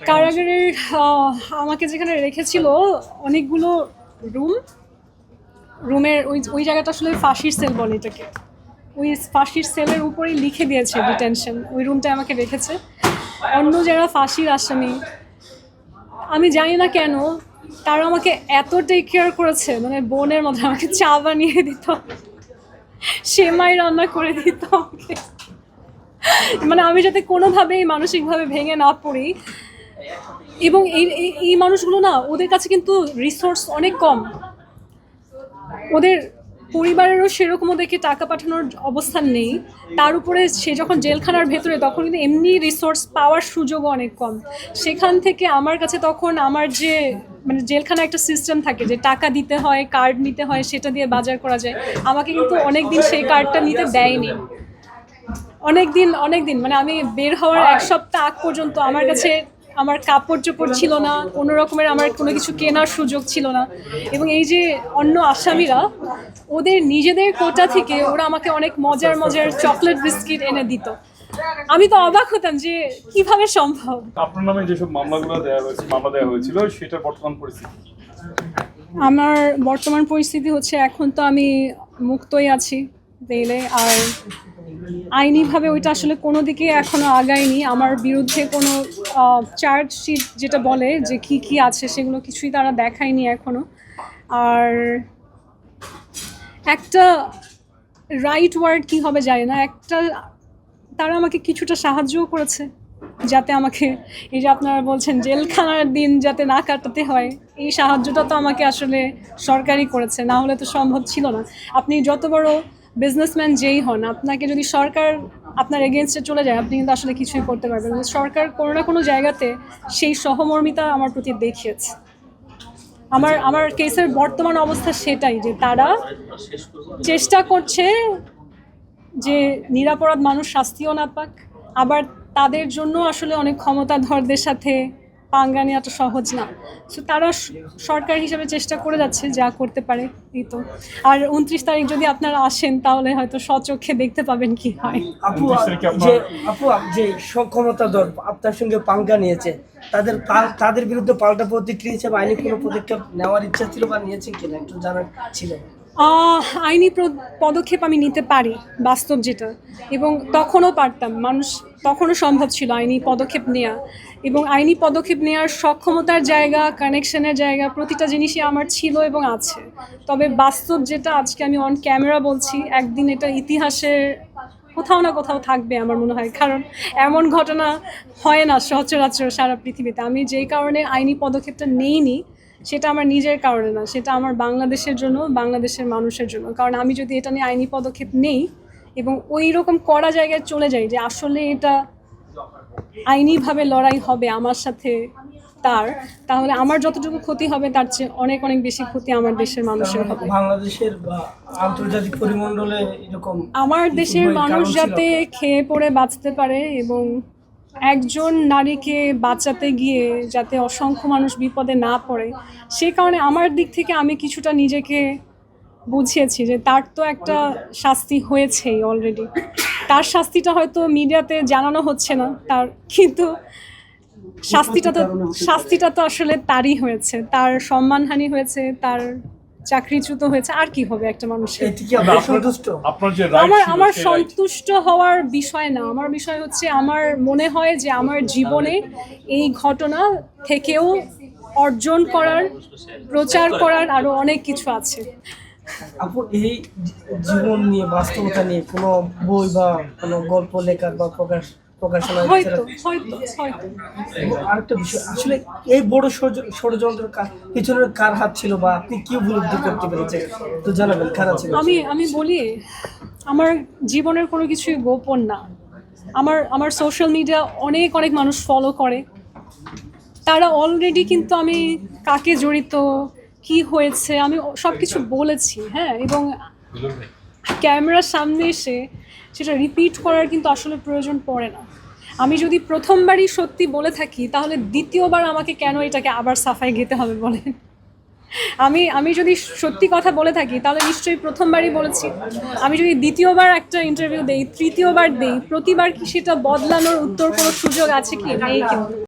কারাগারের আমাকে যেখানে রেখেছিল অনেকগুলো রুম। রুমের ওই ওই জায়গাটা আসলে ফাঁসির সেল বলে এটাকে। ওই ফাঁসির সেলের উপরেই লিখে দিয়েছে ডিটেনশন। ওই রুমটা আমাকে রেখেছে। অন্য যারা ফাঁসির আসামি, আমি জানি না কেন, তারা আমাকে এত টেক কেয়ার করেছে মানে বোনের মধ্যে আমাকে চা বানিয়ে দিত, সেমাই রান্না করে দিত আমাকে। মানে আমি যাতে কোনোভাবেই মানসিকভাবে ভেঙে না পড়ি এবং এই, এই- মানুষগুলো না, ওদের কাছে কিন্তু রিসোর্স অনেক কম। ওদের পরিবারেরও সেরকম ওদেরকে টাকা পাঠানোর অবস্থান নেই। তার উপরে সে যখন জেলখানার ভেতরে, তখন কিন্তু এমনি রিসোর্স পাওয়ার সুযোগও অনেক কম। সেখান থেকে আমার কাছে তখন আমার যে মানে জেলখানা একটা সিস্টেম থাকে যে টাকা দিতে হয় কার্ড নিতে হয়, সেটা দিয়ে বাজার করা যায়। আমাকে কিন্তু অনেক দিন সেই কার্ডটা নিতে দেয়নি। অনেক দিন অনেক দিন মানে আমি বের হওয়ার এক সপ্তাহ আগ পর্যন্ত আমার কাছে আমার কাপড় চোপড় ছিল না কোনো রকমের আমার কোনো কিছু কেনার সুযোগ ছিল না। এবং এই যে অন্য আসামিরা ওদের নিজেদের কোটা থেকে ওরা আমাকে অনেক মজার মজার চকলেট বিস্কিট এনে দিত। আমি তো অবাক হতাম যে কীভাবে সম্ভব। আপনার নামে যেসব মামলাগুলো দেওয়া হয়েছে মামলা দেওয়া হয়েছিল সেটা বর্তমান পরিস্থিতি আমার বর্তমান পরিস্থিতি হচ্ছে এখন তো আমি মুক্তই আছি বেলে আর আইনিভাবে ওইটা আসলে কোনো দিকে এখনও আগায়নি। আমার বিরুদ্ধে কোনো চার্জশিট যেটা বলে যে কি কি আছে সেগুলো কিছুই তারা দেখায়নি এখনও। আর একটা রাইট ওয়ার্ড কি হবে জানি না, একটা তারা আমাকে কিছুটা সাহায্যও করেছে যাতে আমাকে, এই যে আপনারা বলছেন জেলখানার দিন যাতে না কাটাতে হয়, এই সাহায্যটা তো আমাকে আসলে সরকারই করেছে, না হলে তো সম্ভব ছিল না। আপনি যত বড় বিজনেসম্যান যেই হন, আপনাকে যদি সরকার আপনার এগেনস্টে চলে যায়, আপনি কিন্তু আসলে কিছুই করতে পারবেন না। সরকার কোনো না কোনো জায়গাতে সেই সহমর্মিতা আমার প্রতি দেখিয়েছে। আমার আমার কেসের বর্তমান অবস্থা সেটাই, যে তারা চেষ্টা করছে যে নিরাপরাধ মানুষ শাস্তিও না পাক, আবার তাদের জন্য আসলে অনেক ক্ষমতাধরদের সাথে পাঙ্গা নেওয়াটা সহজ না। সো তারা সরকার হিসেবে চেষ্টা করে যাচ্ছে যা করতে পারে এই তো। আর উনত্রিশ তারিখ যদি আপনারা আসেন তাহলে হয়তো স্বচক্ষে দেখতে পাবেন কি হয়। আপু যে আপু যে সক্ষমতাধর আপনার সঙ্গে পাঙ্গা নিয়েছে তাদের তাদের বিরুদ্ধে পাল্টা প্রতিক্রিয়া হিসেবে আইনি কোনো পদক্ষেপ নেওয়ার ইচ্ছা ছিল বা নিয়েছেন কিনা একটু জানার ছিল। আইনি পদক্ষেপ আমি নিতে পারি, বাস্তব যেটা। এবং তখনও পারতাম, মানুষ তখনও সম্ভব ছিল আইনি পদক্ষেপ নেওয়া এবং আইনি পদক্ষেপ নেওয়ার সক্ষমতার জায়গা কানেকশনের জায়গা, প্রতিটা জিনিসই আমার ছিল এবং আছে। তবে বাস্তব যেটা, আজকে আমি অন ক্যামেরা বলছি, একদিন এটা ইতিহাসের কোথাও না কোথাও থাকবে আমার মনে হয়। কারণ এমন ঘটনা হয় না সচরাচর সারা পৃথিবীতে। আমি যেই কারণে আইনি পদক্ষেপটা নেইনি সেটা আমার নিজের কারণে না সেটা আমার বাংলাদেশের জন্য বাংলাদেশের মানুষের জন্য। কারণ আমি যদি এটা নিয়ে আইনি পদক্ষেপ নেই এবং ওই রকম কড়া জায়গায় চলে যাই যে আসলে এটা আইনিভাবে লড়াই হবে আমার সাথে তার তাহলে আমার যতটুকু ক্ষতি হবে তার চেয়ে অনেক অনেক বেশি ক্ষতি আমার দেশের মানুষের হবে। বাংলাদেশের আন্তর্জাতিক পরিমণ্ডলে এরকম আমার দেশের মানুষ যাতে খেয়ে পড়ে বাঁচতে পারে এবং একজন নারীকে বাঁচাতে গিয়ে যাতে অসংখ্য মানুষ বিপদে না পড়ে সে কারণে আমার দিক থেকে আমি কিছুটা নিজেকে বুঝিয়েছি যে তার তো একটা শাস্তি হয়েছেই অলরেডি তার শাস্তিটা হয়তো মিডিয়াতে জানানো হচ্ছে না তার কিন্তু শাস্তিটা তো শাস্তিটা তো আসলে তারই হয়েছে তার সম্মানহানি হয়েছে তার চাকরিচ্যুত হয়েছে আর কি হবে একটা মানুষের? এটি কি আপনি সন্তুষ্ট? আপনার যে রাইট আমার আমার সন্তুষ্ট হওয়ার বিষয় না। আমার বিষয় হচ্ছে আমার মনে হয় যে আমার জীবনে এই ঘটনা থেকেও অর্জন করার প্রচার করার আরও অনেক কিছু আছে। আপু এই জীবন নিয়ে বাস্তবতা নিয়ে কোনো বই বা কোনো গল্প লেখার বা প্রকাশ প্রকাশনা আরেকটা বিষয় আসলে এই বড় কার পিছনের কার হাত ছিল বা আপনি কি উপলব্ধি করতে পেরেছেন? তো জানাবেন কারা ছিল? আমি আমি বলি আমার জীবনের কোনো কিছুই গোপন না। আমার আমার সোশ্যাল মিডিয়া অনেক অনেক মানুষ ফলো করে। তারা অলরেডি কিন্তু আমি কাকে জড়িত কি হয়েছে আমি সব কিছু বলেছি হ্যাঁ? এবং ক্যামেরার সামনে এসে সেটা রিপিট করার কিন্তু আসলে প্রয়োজন পড়ে না। আমি যদি প্রথমবারই সত্যি বলে থাকি, তাহলে দ্বিতীয়বার আমাকে কেন এটাকে আবার সাফাই গেতে হবে বলে? আমি আমি যদি সত্যি কথা বলে থাকি, তাহলে নিশ্চয়ই প্রথমবারই বলেছি। আমি যদি দ্বিতীয়বার একটা ইন্টারভিউ দেই, তৃতীয়বার দেই, প্রতিবার কি সেটা বদলানোর উত্তর কোনো সুযোগ আছে কি? নেই কিন্তু।